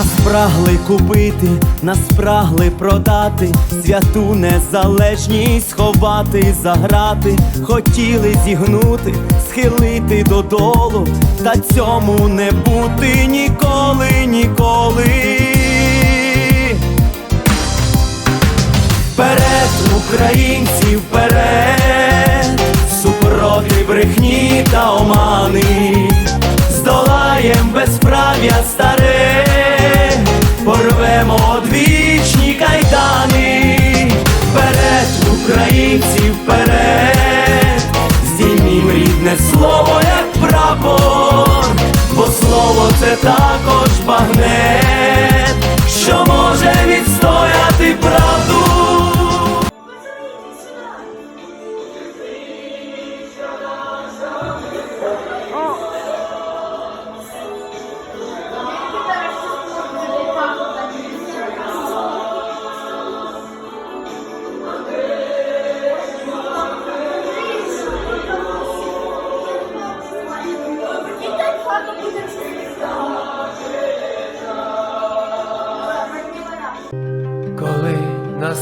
Нас прагли купити, нас прагли продати, святу незалежність сховати, заграти, хотіли зігнути, схилити додолу, та цьому не бути ніколи, ніколи. Вперед, українці, вперед, супроти брехні та омани, здолаєм безправ'я старе, порвемо одвічні кайдани, вперед, українці, вперед, здіймім рідне слово, як прапор, бо слово це також багнет,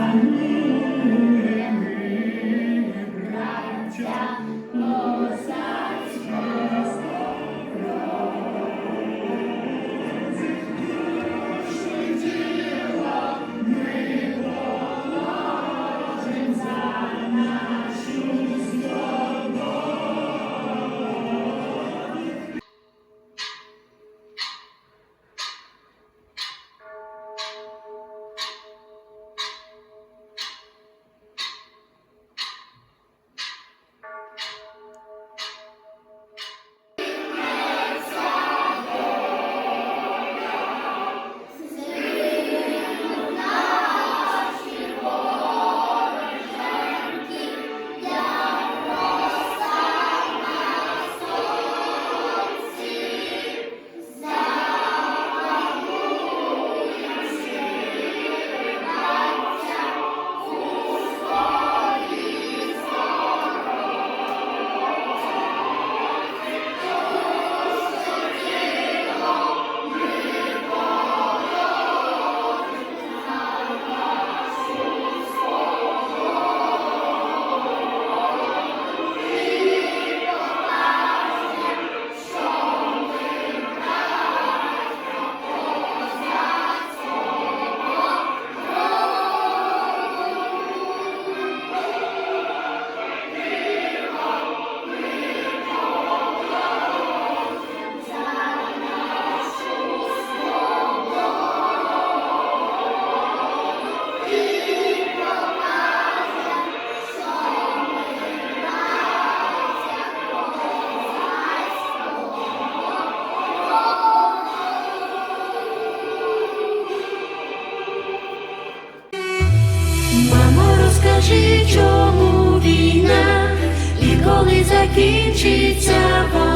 Запанили ми, браття, моза. Чому війна, і коли закінчиться вона.